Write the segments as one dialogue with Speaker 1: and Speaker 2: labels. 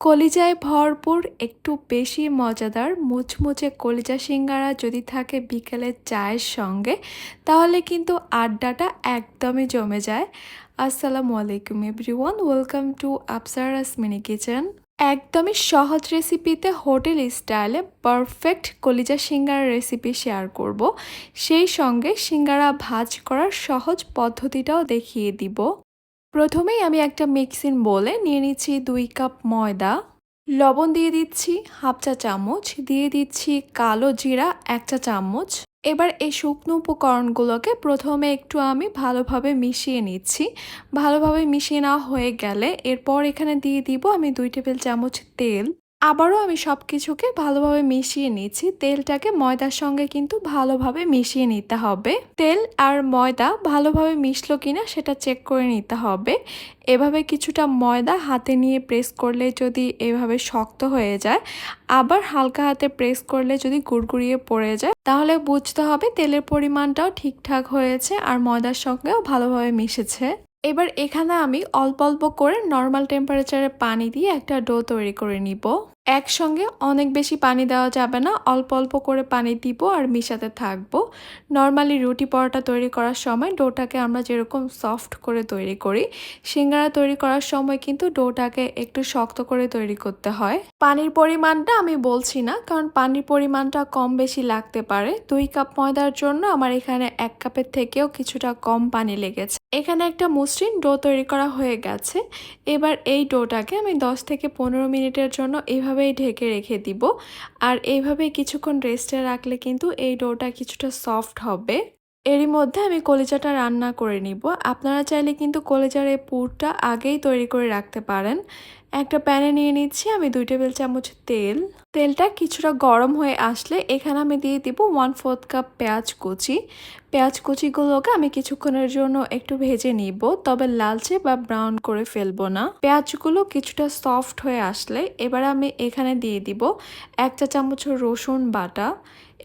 Speaker 1: কলিজায় ভরপুর, একটু বেশি মজাদার, মুচমুচে কলিজা সিঙ্গারা যদি থাকে বিকেলের চায়ের সঙ্গে, তাহলে কিন্তু আড্ডাটা একদমই জমে যায়। আসসালামু আলাইকুম everyone, welcome to Apsaras mini kitchen. একদমই সহজ রেসিপিতে হোটেল স্টাইলে পারফেক্ট কলিজা সিঙ্গারা রেসিপি শেয়ার করব। সেই সঙ্গে সিঙ্গারা ভাজ করার সহজ পদ্ধতিটাও দেখিয়ে দিব। প্রথমেই আমি একটা মিক্সিন বলে নিয়ে নিচ্ছি দুই কাপ ময়দা, লবণ দিয়ে দিচ্ছি হাফ চা চামচ, দিয়ে দিচ্ছি কালো জিরা এক চা চামচ। এবার এই শুকনো উপকরণগুলোকে প্রথমে একটু আমি ভালোভাবে মিশিয়ে নিচ্ছি। ভালোভাবে মিশিয়ে নেওয়া হয়ে গেলে এরপর এখানে দিয়ে দিব আমি দুই টেবিল চামচ তেল। আবারও আমি সব কিছুকে ভালোভাবে মিশিয়ে নিচ্ছি। তেলটাকে ময়দার সঙ্গে কিন্তু ভালোভাবে মিশিয়ে নিতে হবে। তেল আর ময়দা ভালোভাবে মিশলো কিনা সেটা চেক করে নিতে হবে। এভাবে কিছুটা ময়দা হাতে নিয়ে প্রেস করলে যদি এভাবে শক্ত হয়ে যায়, আবার হালকা হাতে প্রেস করলে যদি গুড়গুড়িয়ে পড়ে যায়, তাহলে বুঝতে হবে তেলের পরিমাণটাও ঠিকঠাক হয়েছে আর ময়দার সঙ্গেও ভালোভাবে মিশেছে। এবার এখানে আমি অল্প অল্প করে নর্মাল টেম্পারেচারে পানি দিয়ে একটা ডো তৈরি করে নিব। একসঙ্গে অনেক বেশি পানি দেওয়া যাবে না। অল্প অল্প করে পানি দিব আর মিশাতে থাকব। নর্মালি রুটি পরোটা তৈরি করার সময় ডোটাকে আমরা যেরকম সফট করে তৈরি করি, সিঙ্গারা তৈরি করার সময় কিন্তু ডোটাকে একটু শক্ত করে তৈরি করতে হয়। পানির পরিমাণটা আমি বলছি না, কারণ পানির পরিমাণটা কম বেশি লাগতে পারে। দুই কাপ ময়দার জন্য আমার এখানে এক কাপের থেকেও কিছুটা কম পানি লেগেছে। এখানে একটা মসৃণ ডো তৈরি করা হয়ে গেছে। এবার এই ডোটাকে আমি 10 থেকে পনেরো মিনিটের জন্য এইভাবেই ঢেকে রেখে দিব। আর এইভাবে কিছুক্ষণ রেস্টে রাখলে কিন্তু এই ডোটা কিছুটা সফট হবে। এরই মধ্যে আমি কলিজাটা রান্না করে নিব। আপনারা চাইলে কিন্তু কলিজার এই পুরটা আগেই তৈরি করে রাখতে পারেন। একটা প্যানে নিয়ে নিচ্ছি আমি দুই টেবিল চামচ তেল। তেলটা কিছুটা গরম হয়ে আসলে এখানে আমি দিয়ে দিব ওয়ান ফোর্থ কাপ পেঁয়াজ কুচি। পেঁয়াজ কুচিগুলোকে আমি কিছুক্ষণের জন্য একটু ভেজে নিব, তবে লালচে বা ব্রাউন করে ফেলব না। পেঁয়াজগুলো কিছুটা সফট হয়ে আসলে এবার আমি এখানে দিয়ে দিব এক চা চামচ রসুন বাটা,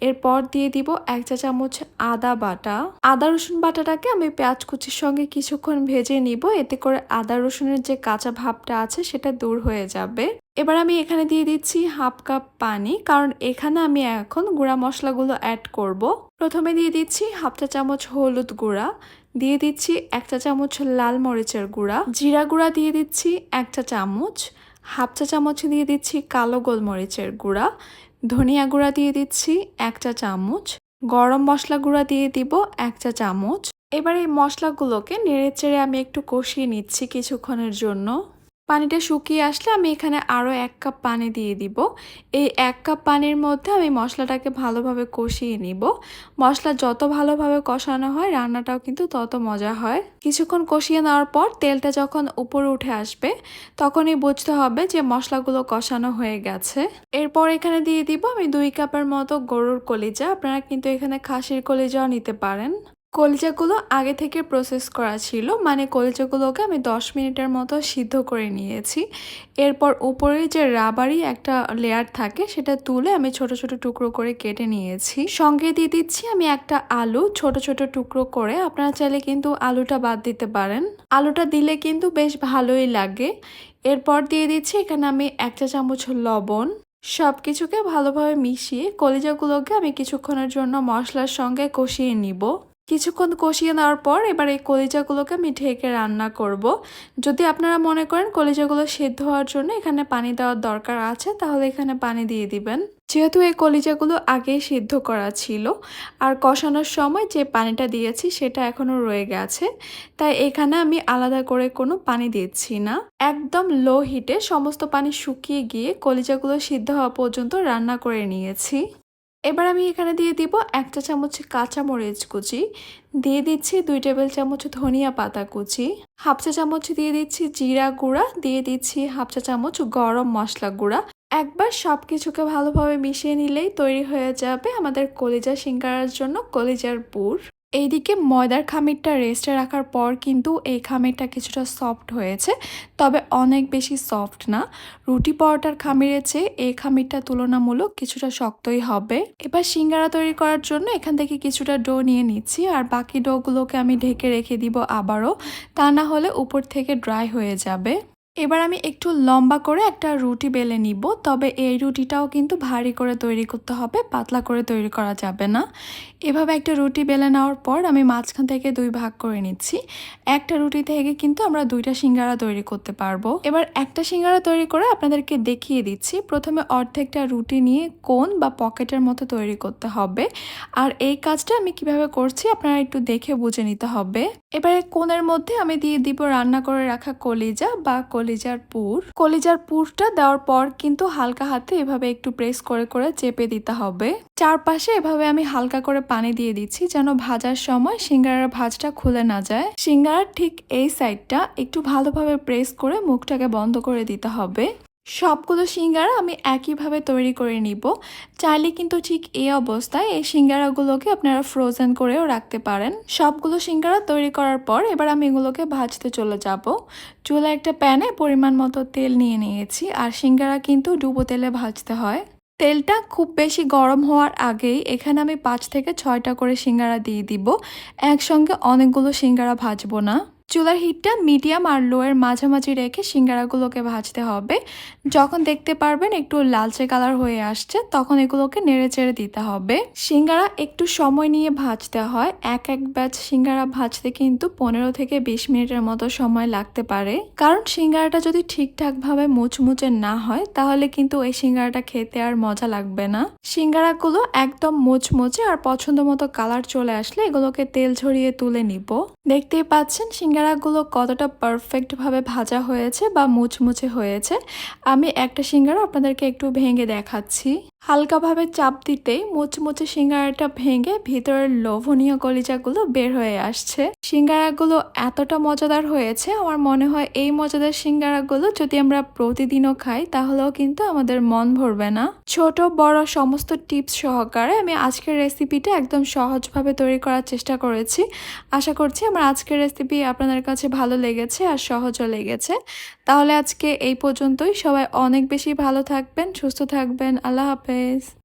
Speaker 1: এরপর দিয়ে দিব এক চা চামচ আদা বাটা। আদা রসুন বাটাটাকে আমি পেঁয়াজ কুচির সঙ্গে কিছুক্ষণ ভেজে নিব, এতে করে আদা রসুনের যে কাঁচা ভাবটা আছে সেটা দূর হয়ে যাবে। এবার আমি এখানে দিয়ে দিচ্ছি হাফ কাপ পানি, কারণ এখানে আমি এখন গুঁড়া মশলাগুলো অ্যাড করব। প্রথমে দিয়ে দিচ্ছি হাফ চা চামচ হলুদ গুঁড়া, দিয়ে দিচ্ছি এক চা চামচ লাল মরিচের গুঁড়া, জিরা গুঁড়া দিয়ে দিচ্ছি এক চা চামচ, হাফ চা চামচ দিয়ে দিচ্ছি কালো গোলমরিচের গুঁড়া, ধনিয়া গুঁড়া দিয়ে দিচ্ছি এক চা চামচ, গরম মশলা গুঁড়া দিয়ে দিব এক চা চামচ। এবার এই মশলাগুলোকে নেড়ে চেড়ে আমি একটু কষিয়ে নিচ্ছি কিছুক্ষণের জন্য। পানিটা শুকিয়ে আসলে আমি এখানে আরও এক কাপ পানি দিয়ে দিব। এই এক কাপ পানির মধ্যে আমি মশলাটাকে ভালোভাবে কষিয়ে নিব। মশলা যত ভালোভাবে কষানো হয়, রান্নাটাও কিন্তু তত মজা হয়। কিছুক্ষণ কষিয়ে নেওয়ার পর তেলটা যখন উপরে উঠে আসবে, তখনই বুঝতে হবে যে মশলাগুলো কষানো হয়ে গেছে। এরপর এখানে দিয়ে দিব আমি দুই কাপের মতো গরুর কলিজা। আপনারা কিন্তু এখানে খাসির কলিজাও নিতে পারেন। কলিজাগুলো আগে থেকে প্রসেস করা ছিল। মানে কলিজাগুলোকে আমি 10 মিনিটের মতো সিদ্ধ করে নিয়েছি। এরপর উপরে যে রাবারি একটা লেয়ার থাকে, সেটা তুলে আমি ছোট ছোট টুকরো করে কেটে নিয়েছি। সঙ্গে দিয়ে দিচ্ছি আমি একটা আলু, ছোট ছোট টুকরো করে। আপনারা চাইলে কিন্তু আলুটা বাদ দিতে পারেন। আলুটা দিলে কিন্তু বেশ ভালোই লাগে। এরপর দিয়ে দিচ্ছি এখানে আমি এক চা চামচ লবণ। সব কিছুকে ভালোভাবে মিশিয়ে কলিজাগুলোকে আমি কিছুক্ষণের জন্য মশলার সঙ্গে কষিয়ে নিব। কিছুক্ষণ কষিয়ে নেওয়ার পর এবার এই কলিজাগুলোকে আমি ঢেকে রান্না করব। যদি আপনারা মনে করেন কলিজাগুলো সেদ্ধ হওয়ার জন্য এখানে পানি দেওয়ার দরকার আছে, তাহলে এখানে পানি দিয়ে দিবেন। যেহেতু এই কলিজাগুলো আগেই সিদ্ধ করা ছিল, আর কষানোর সময় যে পানিটা দিয়েছি সেটা এখনও রয়ে গেছে, তাই এখানে আমি আলাদা করে কোনো পানি দিচ্ছি না। একদম লো হিটে সমস্ত পানি শুকিয়ে গিয়ে কলিজাগুলো সিদ্ধ হওয়া পর্যন্ত রান্না করে নিয়েছি। এবার আমি এখানে দিয়ে দিব একটা চামচ কাঁচা মরিচ কুচি, দিয়ে দিচ্ছি দুই টেবিল চামচ ধনিয়া পাতা কুচি, হাফ চা চামচ দিয়ে দিচ্ছি জিরা গুঁড়া, দিয়ে দিচ্ছি হাফ চা চামচ গরম মশলা গুঁড়া। একবার সব কিছুকে ভালোভাবে মিশিয়ে নিলেই তৈরি হয়ে যাবে আমাদের কলিজা সিঙ্গারার জন্য কলিজার পুর। এইদিকে ময়দার খামিরটা রেস্টে রাখার পর কিন্তু এই খামিরটা কিছুটা সফট হয়েছে, তবে অনেক বেশি সফট না। রুটি পরোটার খামিরের চেয়ে এই খামিরটা তুলনামূলক কিছুটা শক্তই হবে। এবার সিঙ্গারা তৈরি করার জন্য এখান থেকে কিছুটা ডো নিয়ে নিচ্ছি, আর বাকি ডোগুলোকে আমি ঢেকে রেখে দিব আবারও। তা না হলে উপর থেকে ড্রাই হয়ে যাবে। এবার আমি একটু লম্বা করে একটা রুটি বেলে নিব, তবে এই রুটিটাও কিন্তু ভারী করে তৈরি করতে হবে, পাতলা করে তৈরি করা যাবে না। এভাবে একটা রুটি বেলে নেওয়ার পর আমি মাঝখান থেকে দুই ভাগ করে নিচ্ছি। একটা রুটি থেকে কিন্তু আমরা দুইটা সিঙ্গারা তৈরি করতে পারব। এবার একটা সিঙ্গারা তৈরি করে আপনাদেরকে দেখিয়ে দিচ্ছি। প্রথমে অর্ধেকটা রুটি নিয়ে কোন বা পকেটের মতো তৈরি করতে হবে। আর এই কাজটা আমি কীভাবে করছি আপনারা একটু দেখে বুঝে নিতে হবে। এবারে কোণের মধ্যে আমি দিয়ে দিব রান্না করে রাখা কলিজা বা কলিজার পুর। কলিজার পুরটা দেওয়ার পর কিন্তু হালকা হাতে এভাবে একটু প্রেস করে করে চেপে দিতে হবে। চারপাশে এভাবে আমি হালকা করে পানি দিয়ে দিচ্ছি যেন ভাজার সময় সিঙ্গারার ভাজটা খুলে না যায়। সিঙ্গারার ঠিক এই সাইডটা একটু ভালোভাবে প্রেস করে মুখটাকে বন্ধ করে দিতে হবে। সবগুলো সিঙ্গারা আমি একইভাবে তৈরি করে নিব। চাইলে কিন্তু ঠিক এই অবস্থায় এই সিঙ্গারাগুলোকে আপনারা ফ্রোজেন করেও রাখতে পারেন। সবগুলো সিঙ্গারা তৈরি করার পর এবার আমি এগুলোকে ভাজতে চলে যাব। চুলা একটা প্যানে পরিমাণ মতো তেল নিয়ে নিয়েছি আর সিঙ্গারা কিন্তু ডুবো তেলে ভাজতে হয়। তেলটা খুব বেশি গরম হওয়ার আগেই এখানে আমি পাঁচ থেকে ছয়টা করে সিঙ্গারা দিয়ে দিব। একসঙ্গে অনেকগুলো সিঙ্গারা ভাজবো না। চুলার হিটটা মিডিয়াম আর লোয়ের মাঝামাঝি রেখে সিঙ্গারাগুলোকে ভাজতে হবে। যখন দেখতে পারবেন একটু লালচে কালার হয়ে আসছে, তখন এগুলোকে নেড়ে চেড়ে দিতে হবে। সিঙ্গারা একটু সময় নিয়ে ভাজতে হয়। এক এক ব্যাচ সিঙ্গারা ভাজতে কিন্তু পনেরো থেকে বিশ মিনিটের মতো সময় লাগতে পারে। কারণ সিঙ্গারাটা যদি ঠিকঠাকভাবে মুচমুচে না হয়, তাহলে কিন্তু এই সিঙ্গারাটা খেতে আর মজা লাগবে না। সিঙ্গারাগুলো একদম মুচমুচে আর পছন্দ মতো কালার চলে আসলে এগুলোকে তেল ঝরিয়ে তুলে নিব। দেখতেই পাচ্ছেন সিঙ্গারাগুলো কতটা পারফেক্টভাবে ভাজা হয়েছে বা মুচমুচে হয়েছে, আমি একটা সিঙ্গারা আপনাদেরকে একটু ভেঙে দেখাচ্ছি। হালকাভাবে চাপ দিতেই মুচমুচে সিঙ্গারাটা ভেঙে ভিতরের লোভনীয় কলিজাগুলো বের হয়ে আসছে। সিঙ্গারাগুলো এতটা মজাদার হয়েছে, আমার মনে হয় এই মজাদার সিঙ্গারাগুলো যদি আমরা প্রতিদিনও খাই, তাহলেও কিন্তু আমাদের মন ভরবে না। ছোট, বড় সমস্ত টিপস সহকারে আমি আজকের রেসিপিটা একদম সহজভাবে তৈরি করার চেষ্টা করেছি। আশা করছি আমার আজকের রেসিপি আপনাদের কাছে ভালো লেগেছে আর সহজও লেগেছে। তাহলে আজকে এই পর্যন্তই। সবাই অনেক বেশি ভালো থাকবেন, সুস্থ থাকবেন। আল্লাহ হাফেজ। profes.